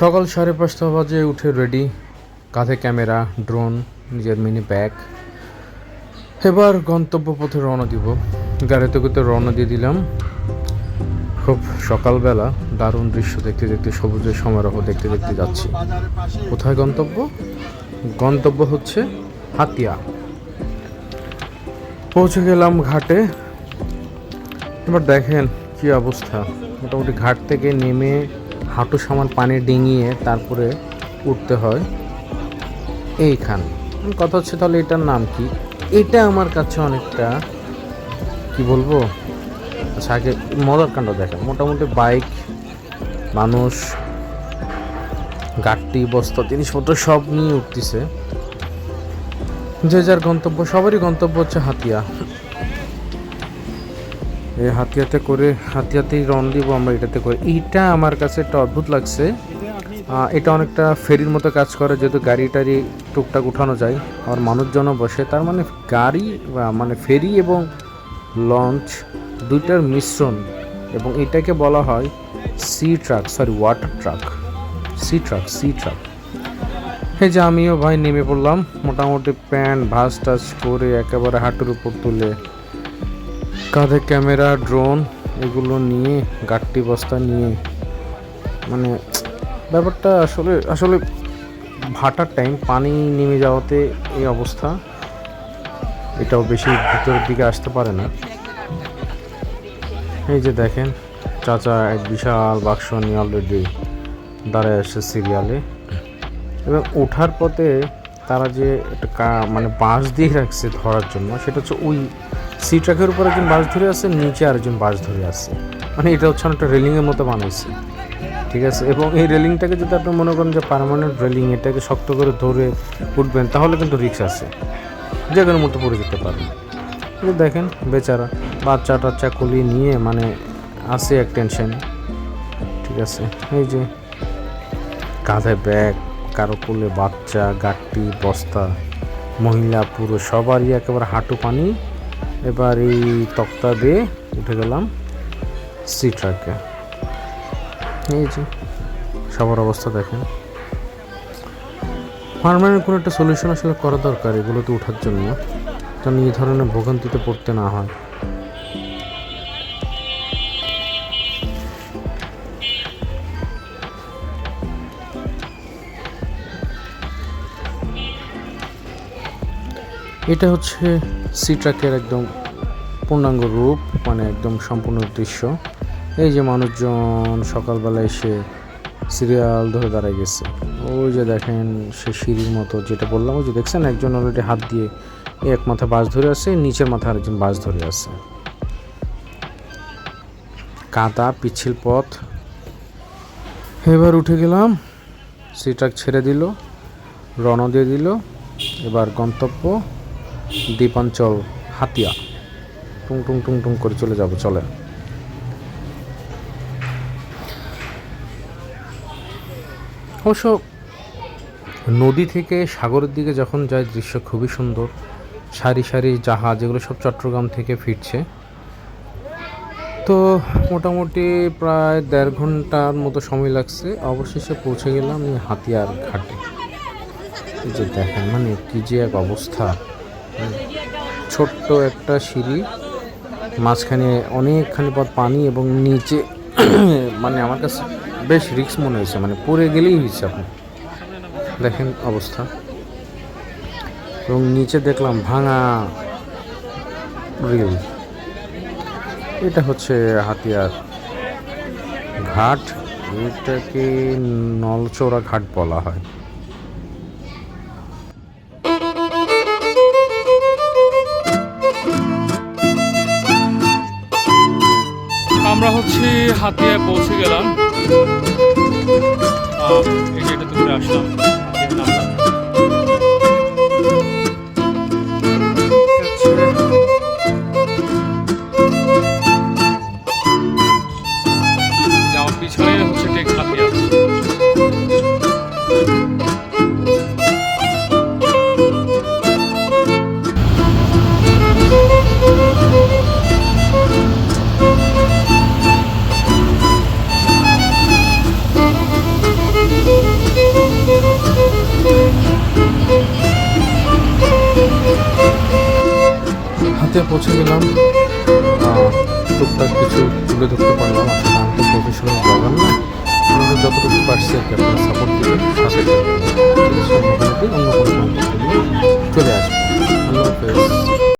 সকাল সাড়ে পাঁচটা বাজে উঠে রেডি কাঁধে ক্যামেরা ড্রোন নিজের মিনি ব্যাগ এবার গন্তব্য পথে রওনা দিব। গাড়িতে করতে রওনা দিয়ে দিলাম। খুব সকালবেলা, দারুণ দৃশ্য দেখতে দেখতে, সবুজের সমারোহ দেখতে দেখতে যাচ্ছি। কোথায় গন্তব্য? গন্তব্য হচ্ছে হাতিয়া। পৌঁছে গেলাম ঘাটে। এবার দেখেন কি অবস্থা। মোটামুটি ঘাট থেকে নেমে হাঁটু সমান পানি ডিঙিয়ে তারপরে উঠতে হয়। এইখান। কথা হচ্ছে তাহলে এটার নাম কি? এটা আমার কাছে অনেকটা, কি বলব? আচ্ছা আগে মজার কাণ্ড দেখেন মোটামুটি বাইক, মানুষ গাড়ি বস্তা, জিনিসপত্র সব নিয়ে উঠতেছে। যে যার গন্তব্য, সবারই গন্তব্য হচ্ছে হাতিয়া। এই হাতিয়াতে করে, হাতিয়াতেই রন দিব আমরা এটাতে করে। এইটা আমার কাছে একটা অদ্ভুত লাগছে। এটা অনেকটা ফেরির মতো কাজ করে, যেহেতু গাড়ি টাড়ি টুকটাক উঠানো যায়, আর মানুষজনও বসে। তার মানে গাড়ি মানে ফেরি এবং লঞ্চ দুইটার মিশ্রণ। এবং এটাকে বলা হয় sea truck, sorry, water truck. Sea truck sea truck. এই যে আমিও ভাই নেমে পড়লাম। মোটামুটি প্যান্ট ভাস টাচ করে একেবারে হাঁটুর উপর তুলে কাঁধে ক্যামেরা, ড্রোন এগুলো নিয়ে, গাট্টি বস্তা নিয়ে। মানে ব্যাপারটা আসলে আসলে ভাটার টাইম পানি নেমে যাওয়াতে এই অবস্থা। এটাও বেশি ভিতরের দিকে আসতে পারে না। এই যে দেখেন, চাচা এক বিশাল বাক্স নিয়ে অলরেডি দাঁড়ায় আসছে সিরিয়ালে এবং ওঠার পথে তারা যে একটা মানে বাঁশ দিয়ে রাখছে ধরার জন্য, সেটা হচ্ছে ওই সি ট্রাকের উপর একজন বাস ধরে আছে, নিচে আরেকজন বাস ধরে আছে। মানে এটা হচ্ছে অনেকটা রেলিংয়ের মতো বানাইছে। ঠিক আছে? এবং এই রেলিংটাকে যদি আপনি মনে করেন যে পার্মানেন্ট রেলিং, এটাকে শক্ত করে ধরে উঠবেন, তাহলে কিন্তু রিক্স আছে। যে কোনো মতো পড়ে যেতে পারেন কিন্তু দেখেন, বেচারা বাচ্চা টাচ্চা কলিয়ে নিয়ে মানে আছে এক টেনশন ঠিক আছে? এই যে কাঁধে ব্যাগ, কারও কোলে বাচ্চা, গাট্টি, বস্তা, মহিলা, পুরুষ, সবারই একেবারে হাঁটু পানি এবার এই তক্তা দিয়ে উঠে গেলাম সি ট্রাকে। এই যে, সবার অবস্থা দেখেন। পারমানেন্ট কোনো একটা সলিউশন আসলে করা দরকার এগুলোতে ওঠার জন্য। যেন এই ধরনের ভোগান্তিতে পড়তে না হয়। এটা হচ্ছে সি ট্রাকের একদম পূর্ণাঙ্গ রূপ মানে একদম সম্পূর্ণ দৃশ্য। এই যে মানুষজন সকালবেলা এসে সিরিয়াল ধরে দাঁড়ায় গেছে। ওই যে দেখেন সে সিঁড়ির মতো যেটা বললাম, ওই যে দেখছেন একজন অলরেডি হাত দিয়ে এক মাথা বাস ধরে আছে, নিচের মাথা আরেকজন বাস ধরে আছে। কাদা পিচ্ছিল পথ। এবার উঠে গেলাম সি ট্রাক ছেড়ে দিল রণ দিয়ে দিল, এবার গন্তব্য দ্বীপাঞ্চল, হাতিয়া। টুং টুং টুং টুং করে চলে যাব চলে অবশ্য নদী থেকে সাগরের দিকে যখন যায়, দৃশ্য খুবই সুন্দর। সারি সারি জাহাজ, এগুলো সব চট্টগ্রাম থেকে ফিরছে। তো মোটামুটি প্রায় দেড় ঘণ্টার মতো সময় লাগছে। অবশেষে পৌঁছে গেলাম হাতিয়ার ঘাটে। যে দেখেন মানে কি যে এক অবস্থা। ছোট্ট একটা সিঁড়ি, মাঝখানে অনেকখানি পথ পানি এবং নিচে মানে আমার কাছে বেশ রিক্স মনে হয়েছে মানে পড়ে গেলেই হয়েছে আপনি দেখেন অবস্থা। এবং নিচে দেখলাম ভাঙা রিল। এটা হচ্ছে হাতিয়ার ঘাট। এটাকে নলচৌড়া ঘাট বলা হয়। আমরা হচ্ছে হাতিয়ায় পৌঁছে গেলাম। এই এটাতে করে আসলাম। হাতে পৌঁছে গেলাম। টুকটাক কিছু তুলে ধরতে পারলাম। আসলে আমি প্রফেশনাল ব্লগার না। আমাদের যতটুকু পারছি আর কি আপনারা সাপোর্ট দিলে সাথে অন্য কোনো চলে আসব। আল্লাহ হাফেজ।